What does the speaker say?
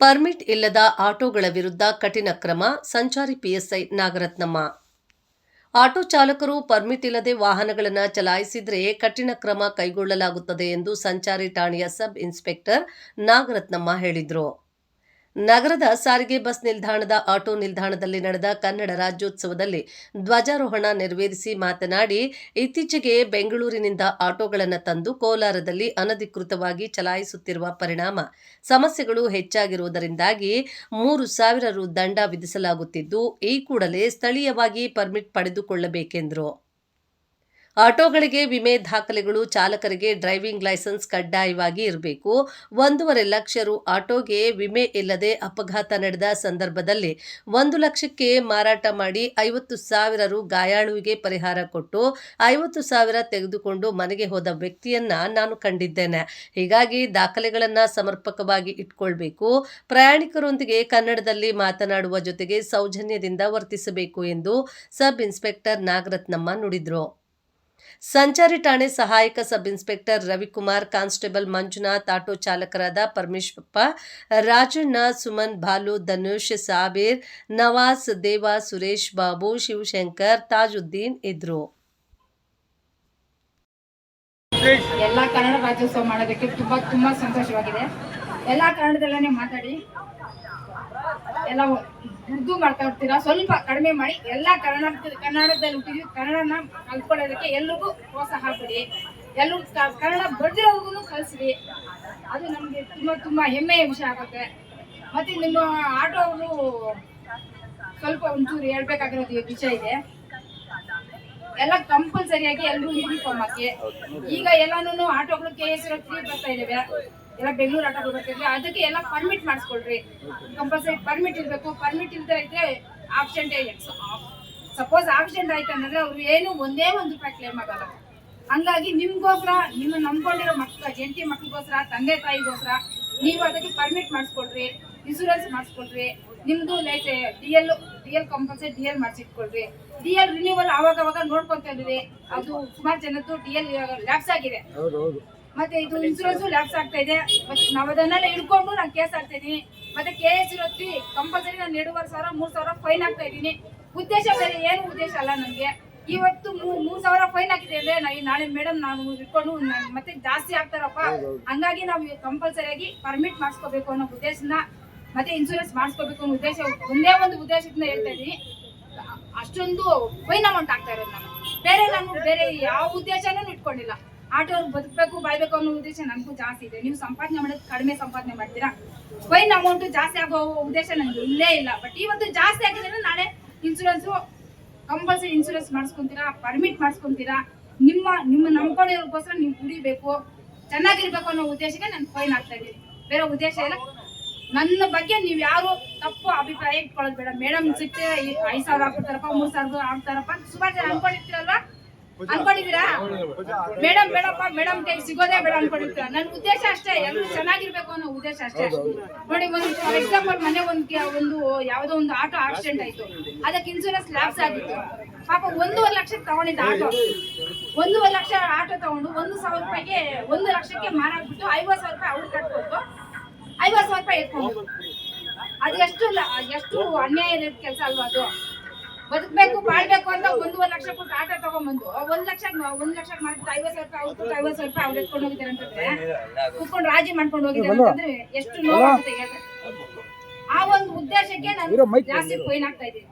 Permit ಇಲ್ಲದ ಆಟೋಗಳ ವಿರುದ್ಧ ಕಠಿಣ ಕ್ರಮ, ಸಂಚಾರಿ ಪಿಎಸ್ಐ ನಾಗರತ್ನಮ್ಮ. ಆಟೋ ಚಾಲಕರು ಪರ್ಮಿಟ್ ಇಲ್ಲದೆ ವಾಹನಗಳನ್ನು ಚಲಾಯಿಸಿದರೆ ಕಠಿಣ ಕ್ರಮ ಕೈಗೊಳ್ಳಲಾಗುತ್ತದೆ ಎಂದು ಸಂಚಾರಿ ಠಾಣೆಯ ಸಬ್ ಇನ್ಸ್ಪೆಕ್ಟರ್ ನಾಗರತ್ನಮ್ಮ ಹೇಳಿದರು. ನಗರದ ಸಾರಿಗೆ ಬಸ್ ನಿಲ್ದಾಣದ ಆಟೋ ನಿಲ್ದಾಣದಲ್ಲಿ ನಡೆದ ಕನ್ನಡ ರಾಜ್ಯೋತ್ಸವದಲ್ಲಿ ಧ್ವಜಾರೋಹಣ ನೆರವೇರಿಸಿ ಮಾತನಾಡಿ, ಇತ್ತೀಚೆಗೆ ಬೆಂಗಳೂರಿನಿಂದ ಆಟೋಗಳನ್ನು ತಂದು ಕೋಲಾರದಲ್ಲಿ ಅನಧಿಕೃತವಾಗಿ ಚಲಾಯಿಸುತ್ತಿರುವ ಪರಿಣಾಮ ಸಮಸ್ಯೆಗಳು ಹೆಚ್ಚಾಗಿರುವುದರಿಂದಾಗಿ ಮೂರು ಸಾವಿರ ರು ದಂಡ ವಿಧಿಸಲಾಗುತ್ತಿದ್ದು, ಈ ಕೂಡಲೇ ಸ್ಥಳೀಯವಾಗಿ ಪರ್ಮಿಟ್ ಪಡೆದುಕೊಳ್ಳಬೇಕೆಂದರು. ಆಟೋಗಳಿಗೆ ವಿಮೆ ದಾಖಲೆಗಳು ಚಾಲಕರಿಗೆ ಡ್ರೈವಿಂಗ್ ಲೈಸೆನ್ಸ್ ಕಡ್ಡಾಯವಾಗಿ ಇರಬೇಕು. ಒಂದೂವರೆ ಲಕ್ಷ ರು ಆಟೋಗೆ ವಿಮೆ ಇಲ್ಲದೆ ಅಪಘಾತ ನಡೆದ ಸಂದರ್ಭದಲ್ಲಿ ಒಂದು ಲಕ್ಷಕ್ಕೆ ಮಾರಾಟ ಮಾಡಿ ಐವತ್ತು ಸಾವಿರ ರು ಗಾಯಾಳುವಿಗೆ ಪರಿಹಾರ ಕೊಟ್ಟು ಐವತ್ತು ಸಾವಿರ ತೆಗೆದುಕೊಂಡು ಮನೆಗೆ ಹೋದ ವ್ಯಕ್ತಿಯನ್ನ ನಾನು ಕಂಡಿದ್ದೇನೆ. ಹೀಗಾಗಿ ದಾಖಲೆಗಳನ್ನು ಸಮರ್ಪಕವಾಗಿ ಇಟ್ಕೊಳ್ಬೇಕು. ಪ್ರಯಾಣಿಕರೊಂದಿಗೆ ಕನ್ನಡದಲ್ಲಿ ಮಾತನಾಡುವ ಜೊತೆಗೆ ಸೌಜನ್ಯದಿಂದ ವರ್ತಿಸಬೇಕು ಎಂದು ಸಬ್ ಇನ್ಸ್ಪೆಕ್ಟರ್ ನಾಗರತ್ನಮ್ಮ ನುಡಿದರು. ಸಂಚಾರಿ ಠಾಣೆ ಸಹಾಯಕ sub inspector Ravikumar, constable Manjunath, auto ಚಾಲಕರಾದ Parameshwarappa, Rajanna Suman Bhalu Dhanush, Sabir Nawaz Deva Suresh, Babu Shivashankar, Tajuddin ಇದ್ರು. ಎಲ್ಲ ಕನ್ನಡ ರಾಜ್ಯೋತ್ಸವ ಮಾಡೋದಕ್ಕೆ ತುಂಬಾ ತುಂಬಾ ಸಂತೋಷವಾಗಿದೆ. ಎಲ್ಲ ಕನ್ನಡದಲ್ಲೇ ಮಾತಾಡಿ. ಎಲ್ಲ ಉರ್ದು ಮಾತಾಡ್ತೀರಾ ಸ್ವಲ್ಪ ಕಡಿಮೆ ಮಾಡಿ. ಎಲ್ಲ ಕನ್ನಡ ಕನ್ನಡದಲ್ಲಿ ಹುಟ್ಟಿದ್ವಿ. ಕನ್ನಡನ ಕಲ್ತ್ಕೊಳ್ಳೋದಕ್ಕೆ ಎಲ್ರಿಗೂ ಪ್ರೋತ್ಸಾಹ ಕೊಡಿ. ಎಲ್ಲರೂ ಕನ್ನಡ ಬರ್ದಿರೋರ್ಗು ಕಲಿಸ್ರಿ. ಅದು ನಮಗೆ ತುಂಬಾ ತುಂಬಾ ಹೆಮ್ಮೆಯ ವಿಷಯ ಆಗುತ್ತೆ. ಮತ್ತೆ ನಿಮ್ಮ ಆಟೋ ಅವರು ಸ್ವಲ್ಪ ಒಂಚೂರು ಹೇಳ್ಬೇಕಾಗಿರೋದು ವಿಷಯ ಇದೆ. ಎಲ್ಲ ಕಂಪಲ್ಸರಿಯಾಗಿ ಎಲ್ಲರೂ ಯೂನಿಫಾರ್ಮ್ ಹಾಕಿ. ಈಗ ಎಲ್ಲಾನು ಆಟೋಗಳು ಕೆ ಎಸ್ ಬರ್ತಾ ಇದಾವೆ. ಎಲ್ಲ ಬೆಂಗಳೂರು ಆಟ ಬರ್ತಿದ್ವಿ ಅದಕ್ಕೆ ಎಲ್ಲ ಪರ್ಮಿಟ್ ಮಾಡಿಸ್ಕೊಳ್ರಿ. ಕಂಪಲ್ಸರಿ ಪರ್ಮಿಟ್ ಇರಬೇಕು. ಪರ್ಮಿಟ್ ಇಲ್ದೇ ಇದ್ರೆ ಆಕ್ಸಿಡೆಂಟ್ ಸಪೋಸ್ ಆಕ್ಸಿಡೆಂಟ್ ಆಯ್ತು ಅಂದ್ರೆ ಅವ್ರು ಏನು ಒಂದೇ ಒಂದು ರೂಪಾಯಿ ಕ್ಲೇಮ್ ಆಗಲ್ಲ. ಹಂಗಾಗಿ ನಿಮ್ಗೋಸ್ಕರ, ನಿಮ್ಮ ನಂಬ್ಕೊಂಡಿರೋ ಮಕ್ಕಳ ಜಂಟಿ ಮಕ್ಕಳಿಗೋಸ್ಕರ ತಂದೆ ತಾಯಿಗೋಸ್ಕರ ನೀವು ಅದಕ್ಕೆ ಪರ್ಮಿಟ್ ಮಾಡಿಸ್ಕೊಳ್ರಿ ಇನ್ಸೂರೆನ್ಸ್ ಮಾಡಿಸ್ಕೊಳ್ರಿ, ನಿಮ್ದು life D L D L compulsory D L ಮಾಡಿಸಿಟ್ಕೊಳ್ರಿ. D L renewal ಅವಾಗ ಅವಾಗ ನೋಡ್ಕೊಂತ ಇದ್ರಿ ಅದು ಸುಮಾರು ಜನದ್ದು ಡಿ ಎಲ್ ಲ್ಯಾಪ್ಸ್ ಆಗಿದೆ. ಮತ್ತೆ ಇದು ಇನ್ಸೂರೆನ್ಸ್ ಲ್ಯಾಕ್ಸ್ ಆಗ್ತಾ ಇದೆ. ಮತ್ತೆ ನಾವು ಅದನ್ನೆಲ್ಲ ಹಿಡ್ಕೊಂಡು ನಾನು ಕೇಸ್ ಆಗ್ತಾ ಇದೀನಿ. ಮತ್ತೆ ಕೆ ಎಸ್ ಇರೋತಿ ಕಂಪಲ್ಸರಿ ನಾನು ಎರಡೂವರೆ ಸಾವಿರ ಮೂರು ಸಾವಿರ ಫೈನ್ ಆಗ್ತಾ ಇದ್ದೀನಿ ಉದ್ದೇಶ ಬೇರೆ ಏನು ಉದ್ದೇಶ ಅಲ್ಲ ನನಗೆ. ಇವತ್ತು ಮೂರು ಸಾವಿರ ಫೈನ್ ಹಾಕಿದೆ ಅಂದ್ರೆ ನಾಳೆ ಮೇಡಮ್ ನಾನು ಇಟ್ಕೊಂಡು ಮತ್ತೆ ಜಾಸ್ತಿ ಆಗ್ತಾರಪ್ಪ. ಹಂಗಾಗಿ ನಾವು ಕಂಪಲ್ಸರಿಯಾಗಿ ಪರ್ಮಿಟ್ ಮಾಡಿಸ್ಕೋಬೇಕು ಅನ್ನೋ ಉದ್ದೇಶನ ಮತ್ತೆ ಇನ್ಸೂರೆನ್ಸ್ ಮಾಡಿಸ್ಕೋಬೇಕು ಅನ್ನೋ ಉದ್ದೇಶ ಒಂದೇ ಒಂದು ಉದ್ದೇಶದಿಂದ ಹೇಳ್ತಾ ಇದೀನಿ. ಅಷ್ಟೊಂದು ಫೈನ್ ಅಮೌಂಟ್ ಆಗ್ತಾ ಇರೋದು ನಾನು ಬೇರೆ ನಾನು ಬೇರೆ ಯಾವ ಉದ್ದೇಶನೂ ಇಟ್ಕೊಂಡಿಲ್ಲ. ಆಟೋ ಬದುಕಬೇಕು ಬಾಯ್ಬೇಕು ಅನ್ನೋ ಉದ್ದೇಶ ನನಗೂ ಜಾಸ್ತಿ ಇದೆ. ನೀವು ಸಂಪಾದನೆ ಮಾಡೋದು ಕಡಿಮೆ ಸಂಪಾದನೆ ಮಾಡ್ತೀರಾ? ಫೈನ್ ಅಮೌಂಟ್ ಜಾಸ್ತಿ ಆಗೋ ಉದ್ದೇಶ ನನಗೆ ಇಲ್ಲೇ ಇಲ್ಲ. ಬಟ್ ಇವತ್ತು ಜಾಸ್ತಿ ಆಗಿದ್ರೆ ನಾಳೆ ಇನ್ಸೂರೆನ್ಸು ಕಂಪಲ್ಸರಿ ಇನ್ಸೂರೆನ್ಸ್ ಮಾಡಿಸ್ಕೊಂತೀರಾ ಪರ್ಮಿಟ್ ಮಾಡಿಸ್ಕೊಂತೀರಾ, ನಿಮ್ಮ ನಿಮ್ಮ ನಂಬ್ಕೊಂಡಿರೋಕ್ಕೋಸ್ಕರ ನೀವು ಕುಡಿಬೇಕು ಚೆನ್ನಾಗಿರ್ಬೇಕು ಅನ್ನೋ ಉದ್ದೇಶಕ್ಕೆ ನಾನು ಫೈನ್ ಆಗ್ತಾ ಇದ್ದೀನಿ. ಬೇರೆ ಉದ್ದೇಶ ಇಲ್ಲ. ನನ್ನ ಬಗ್ಗೆ ನೀವು ಯಾರು ತಪ್ಪು ಅಭಿಪ್ರಾಯ ಇಟ್ಕೊಳ್ಳೋದು ಬೇಡ. ಮೇಡಮ್ ಸಿಕ್ತೆ ಐದು ಸಾವಿರ ಹಾಕ್ತಾರಪ್ಪ ಮೂರು ಸಾವಿರದ ಹಾಕ್ತಾರಪ್ಪ ಸುಮಾರು ಜನ ಅನ್ಕೊಂಡಿರ್ತೀರಲ್ವಾ? ಅನ್ಕೊಂಡಿದ್ದೀರಾ? ಮೇಡಮ್ ಬೇಡಪ್ಪ ಮೇಡಮ್ ಕೈ ಸಿಗೋದೇ ಬೇಡ ಅನ್ಕೊಂಡಿರ್ತೀರ? ನನ್ನ ಉದ್ದೇಶ ಅಷ್ಟೇ ಎಲ್ಲರೂ ಚೆನ್ನಾಗಿರ್ಬೇಕು ಅನ್ನೋ ಉದ್ದೇಶ ಅಷ್ಟೇ. ನೋಡಿ ಒಂದು ಫಾರ್ ಎಕ್ಸಾಂಪಲ್ ಮನೆ ಒಂದು ಒಂದು ಯಾವ್ದೋ ಒಂದು ಆಟೋ ಆಕ್ಸಿಡೆಂಟ್ ಆಯ್ತು. ಅದಕ್ಕೆ ಇನ್ಸೂರೆನ್ಸ್ ಲ್ಯಾಪ್ಸ್ ಆಗಿತ್ತು. ಪಾಪ ಒಂದೂವರೆ ಲಕ್ಷ ತಗೊಂಡಿದ್ದ ಆಟೋ ಒಂದೂವರೆ ಲಕ್ಷ ಆಟೋ ತಗೊಂಡು ಒಂದು ಸಾವಿರ ರೂಪಾಯಿಗೆ ಒಂದು ಲಕ್ಷಕ್ಕೆ ಮಾರಾಕ್ಬಿಟ್ಟು ಐವತ್ತು ಸಾವಿರ ರೂಪಾಯಿ ಅವ್ರು ಕಟ್ಕೊಟ್ಟು ಐವತ್ತು ಸಾವಿರ ರೂಪಾಯಿ ಎತ್ಕೊಂಡು ಅದು ಎಷ್ಟು ಎಷ್ಟು ಅನ್ಯಾಯ ಕೆಲಸ ಅಲ್ವಾ ಅದು? ಬದುಕ್ಬೇಕು ಬಾಳ್ಬೇಕು ಅಂತ ಒಂದೂವರೆ ಲಕ್ಷ ಕೊಟ್ಟು ಆಟ ತಗೊಂಡ್ಬಂದು ಒಂದ್ ಲಕ್ಷ ಒಂದ್ ಲಕ್ಷ ಮಾಡ್ಬಿಟ್ಟು ಐವತ್ತು ಸಾವಿರ ರೂಪಾಯಿ ಅವ್ರು ಐವತ್ ಐವತ್ತು ಸಾವಿರ ರೂಪಾಯಿ ಅವ್ರು ಎತ್ಕೊಂಡು ಹೋಗಿದ್ದಾರೆ ಅಂತಂದ್ರೆ ಕುತ್ಕೊಂಡು ರಾಜಿ ಮಾಡ್ಕೊಂಡು ಹೋಗಿದ್ದಾರೆ ಅಂತಂದ್ರೆ ಎಷ್ಟು ನೋವು ಆ ಒಂದು ಉದ್ದೇಶಕ್ಕೆ ನಾನು ಜಾಸ್ತಿ ಫೈನ್ ಆಗ್ತಾ ಇದ್ದೀನಿ.